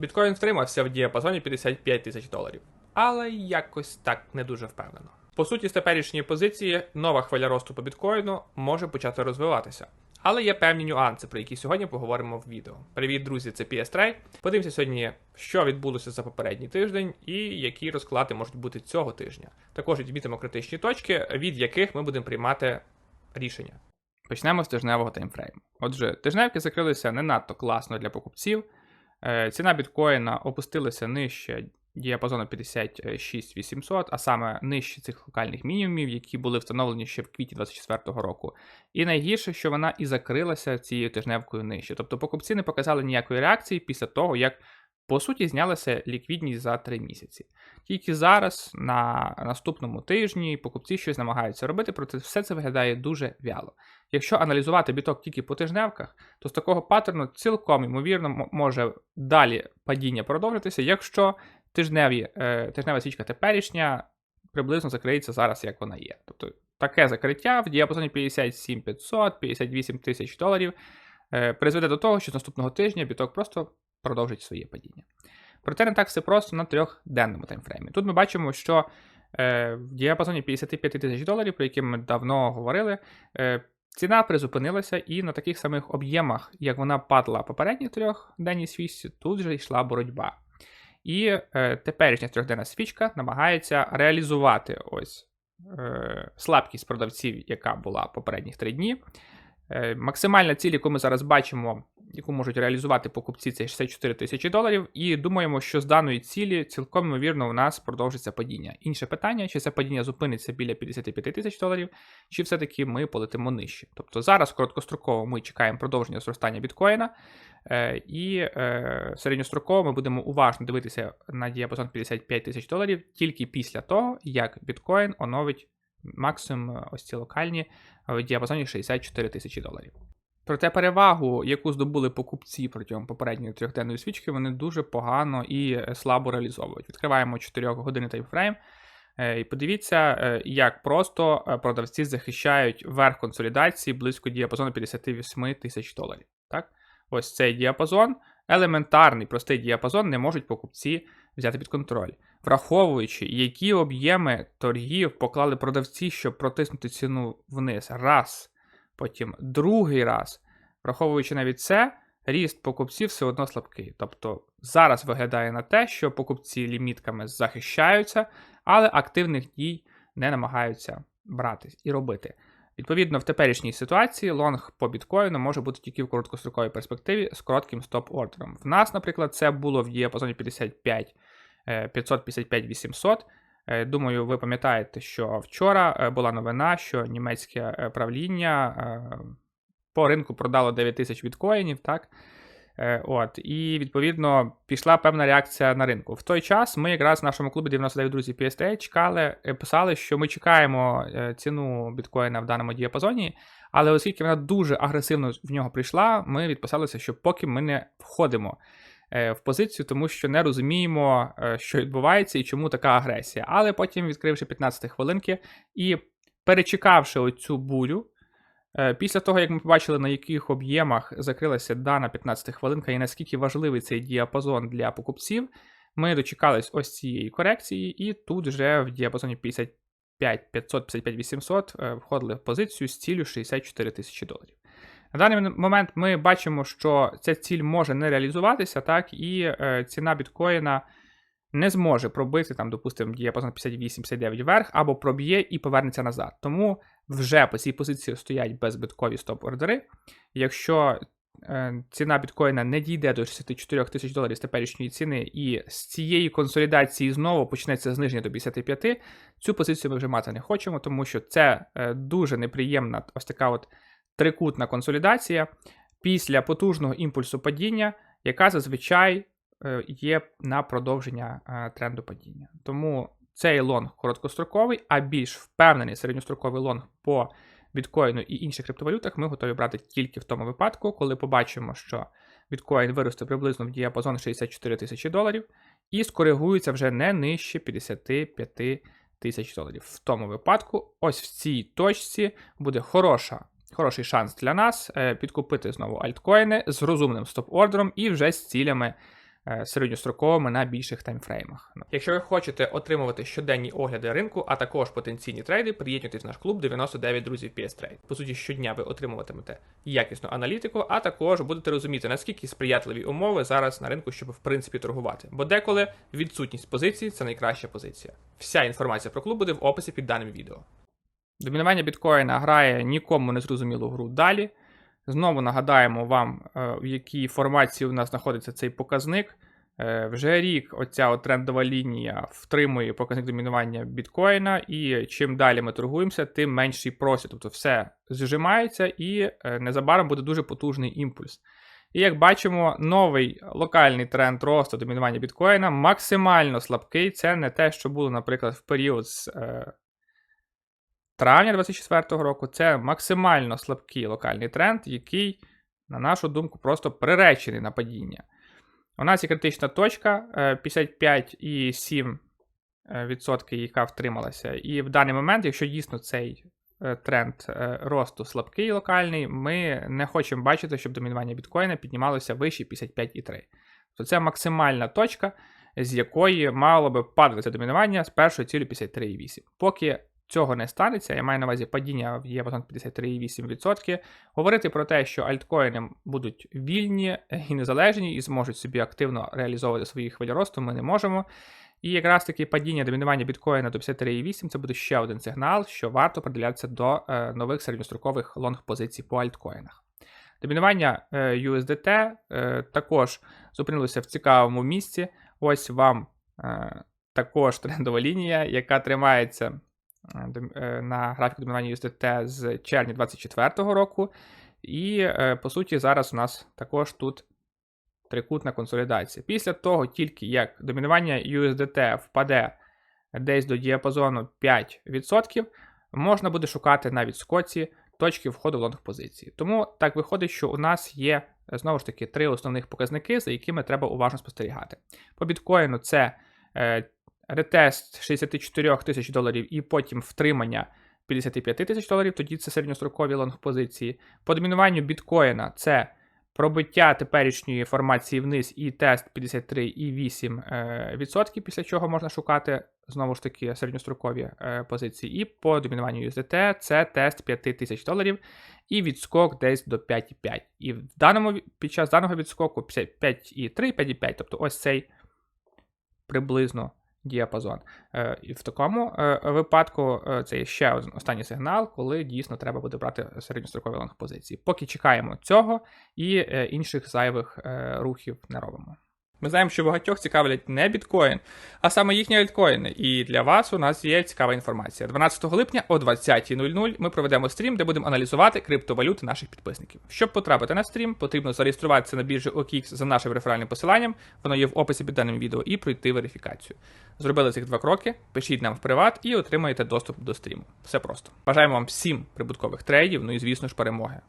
Біткоін втримався в діапазоні 55 тисяч доларів, але якось так не дуже впевнено. По суті, з теперішньої позиції нова хвиля росту по біткоїну може почати розвиватися. Але є певні нюанси, про які сьогодні поговоримо в відео. Привіт, друзі, це PS Trade. Подивимося сьогодні, що відбулося за попередній тиждень і які розклади можуть бути цього тижня. Також відмітимо критичні точки, від яких ми будемо приймати рішення. Почнемо з тижневого таймфрейму. Отже, тижневки закрилися не надто класно для покупців. Е, Ціна біткоїна опустилася нижче діапазону 56 800, а саме нижче цих локальних мінімумів, які були встановлені ще в квітні 2024 року. І найгірше, що вона і закрилася цією тижневкою нижче. Тобто покупці не показали ніякої реакції після того, як по суті знялася ліквідність за 3 місяці. Тільки зараз, на наступному тижні, покупці щось намагаються робити, проте все це виглядає дуже вяло. Якщо аналізувати біток тільки по тижневках, то з такого паттерну цілком ймовірно може далі падіння продовжитися, якщо тижневі, е, тижнева свічка теперішня приблизно закриється зараз, як вона є. Тобто таке закриття в діапазоні 57 500, 58 тисяч доларів е, призведе до того, що з наступного тижня біток просто продовжить своє падіння. Проте не так все просто на трьохденному таймфреймі. Тут ми бачимо, що е, в діапазоні 55 тисяч доларів, про які ми давно говорили, е, ціна призупинилася і на таких самих об'ємах, як вона падала попередні трьохденній свічці, тут вже йшла боротьба. І е, теперішня трьохденна свічка намагається реалізувати ось е, слабкість продавців, яка була попередніх три дні. Е, максимальна ціль, яку ми зараз бачимо, яку можуть реалізувати покупці, це 64 тисячі доларів. І думаємо, що з даної цілі цілком ймовірно у нас продовжиться падіння. Інше питання, чи це падіння зупиниться біля 55 тисяч доларів, чи все-таки ми полетимо нижче. Тобто зараз короткостроково ми чекаємо продовження зростання біткоїна, е, і е, середньостроково ми будемо уважно дивитися на діапазон 55 тисяч доларів тільки після того, як біткоін оновить максимум е, ось ці локальні в діапазоні 64 тисячі доларів. Проте перевагу, яку здобули покупці протягом попередньої трьохденної свічки, вони дуже погано і е, слабо реалізовують. Відкриваємо 4 години таймфрейм. е, І подивіться, е, як просто продавці захищають верх консолідації близько діапазону 58 тисяч доларів. Так? Ось цей діапазон, елементарний, простий діапазон, не можуть покупці взяти під контроль. Враховуючи, які об'єми торгів поклали продавці, щоб протиснути ціну вниз. Раз, потім другий раз. Враховуючи навіть це, ріст покупців все одно слабкий. Тобто зараз виглядає на те, що покупці лімітками захищаються, але активних дій не намагаються брати і робити. Відповідно, в теперішній ситуації лонг по біткоїну може бути тільки в короткостроковій перспективі з коротким стоп-ордером. В нас, наприклад, це було в діапазоні 55 е, 555 800. Е, Думаю, ви пам'ятаєте, що вчора е, була новина, що німецьке е, правління по ринку продало 9 тисяч біткоїнів, так? От, і відповідно пішла певна реакція на ринку. В той час ми якраз в нашому клубі 99 друзів PST чекали, писали, що ми чекаємо ціну біткоїна в даному діапазоні, але оскільки вона дуже агресивно в нього прийшла, ми відписалися, що поки ми не входимо в позицію, тому що не розуміємо, е, що відбувається і чому така агресія. Але потім, відкривши 15 хвилинки і перечекавши оцю бурю, е, після того, як ми побачили, на яких об'ємах закрилася дана 15 хвилинка і наскільки важливий цей діапазон для покупців, ми дочекались ось цієї корекції, і тут вже в діапазоні 55 500, 55 800 е, входили в позицію з ціллю 64 тисячі доларів. На даний момент ми бачимо, що ця ціль може не реалізуватися, так, і е, ціна біткоїна не зможе пробити, там, допустимо, діапазон 58-59 вверх, або проб'є і повернеться назад. Тому вже по цій позиції стоять безбиткові стоп-ордери. Якщо е, ціна біткоїна не дійде до 64 тисяч доларів з теперішньої ціни, і з цієї консолідації знову почнеться зниження до 55, цю позицію ми вже мати не хочемо, тому що це е, дуже неприємна ось така от трикутна консолідація після потужного імпульсу падіння, яка зазвичай е, є на продовження е, тренду падіння. Тому цей лонг короткостроковий, а більш впевнений середньостроковий лонг по біткоїну і інших криптовалютах ми готові брати тільки в тому випадку, коли побачимо, що біткоін виросте приблизно в діапазон 64 тисячі доларів і скоригується вже не нижче 55 тисяч доларів. В тому випадку, ось в цій точці буде хороша. Хороший шанс для нас е, підкупити знову альткоїни з розумним стоп-ордером і вже з цілями е, середньостроковими на більших таймфреймах. Якщо ви хочете отримувати щоденні огляди ринку, а також потенційні трейди, приєднуйтесь в наш клуб 99 друзів PS Trade. По суті, щодня ви отримуватимете якісну аналітику, а також будете розуміти, наскільки сприятливі умови зараз на ринку, щоб в принципі торгувати. Бо деколи відсутність позиції це найкраща позиція. Вся інформація про клуб буде в описі під даним відео. Домінування біткоїна грає нікому не зрозумілу гру далі. Знову нагадаємо вам, е, в якій формації у нас знаходиться цей показник. Е, Вже рік оця трендова лінія втримує показник домінування біткоїна, і чим далі ми торгуємося, тим менший просід. Тобто все зжимається і е, незабаром буде дуже потужний імпульс. І як бачимо, новий локальний тренд росту домінування біткоїна максимально слабкий. Це не те, що було, наприклад, в період з травня 2024 року. Це максимально слабкий локальний тренд, який, на нашу думку, просто приречений на падіння. У нас є критична точка е, 55,7%, е, яка втрималася. І в даний момент, якщо дійсно цей е, тренд е, росту слабкий локальний, ми не хочемо бачити, щоб домінування біткоїна піднімалося вище 55,3. Тобто це максимальна точка, з якої мало би падати це домінування з першої цілі 53,8. Поки цього не станеться, я маю на увазі падіння в євазон 53,8%, говорити про те, що альткоїни будуть вільні і незалежні і зможуть собі активно реалізовувати свої хвилі росту, ми не можемо. І якраз таки падіння домінування біткоїна до 53,8 це буде ще один сигнал, що варто приділятися до е, нових середньострокових лонг-позицій по альткоїнах. Домінування е, USDT е, також зупинилося в цікавому місці. Ось вам е, також трендова лінія, яка тримається е, е, на графіку домінування USDT з червня 2024 року. І, е, по суті, зараз у нас також тут трикутна консолідація. Після того, тільки як домінування USDT впаде десь до діапазону 5%, можна буде шукати на відскоці точки входу в лонг позиції. Тому так виходить, що у нас є е, знову ж таки три основних показники, за якими треба уважно спостерігати. По біткоїну це е, ретест 64 тисяч доларів і потім втримання 55 тисяч доларів, тоді це середньострокові лонг позиції. По домінуванню біткоїна це пробиття теперішньої формації вниз і тест 53,8%, відсотків, після чого можна шукати знову ж таки середньострокові е, позиції. І по домінуванню USDT це тест 5000 доларів і відскок десь до 5,5. І в даному, під час даного відскоку 5,3, 5,5, тобто ось цей приблизно діапазон. Е, І в такому е, випадку е, це є ще один останній сигнал, коли дійсно треба буде брати середньострокові лонг позиції. Поки чекаємо цього і інших зайвих рухів не робимо. Ми знаємо, що багатьох цікавлять не біткоін, а саме їхні альткоїни. І для вас у нас є цікава інформація. 12 липня о 20.00 ми проведемо стрім, де будемо аналізувати криптовалюти наших підписників. Щоб потрапити на стрім, потрібно зареєструватися на біржі OKX за нашим реферальним посиланням. Воно є в описі під даним відео, і пройти верифікацію. Зробили цих два кроки, пишіть нам в приват і отримаєте доступ до стріму. Все просто. Бажаємо вам всім прибуткових трейдів, ну і звісно ж перемоги.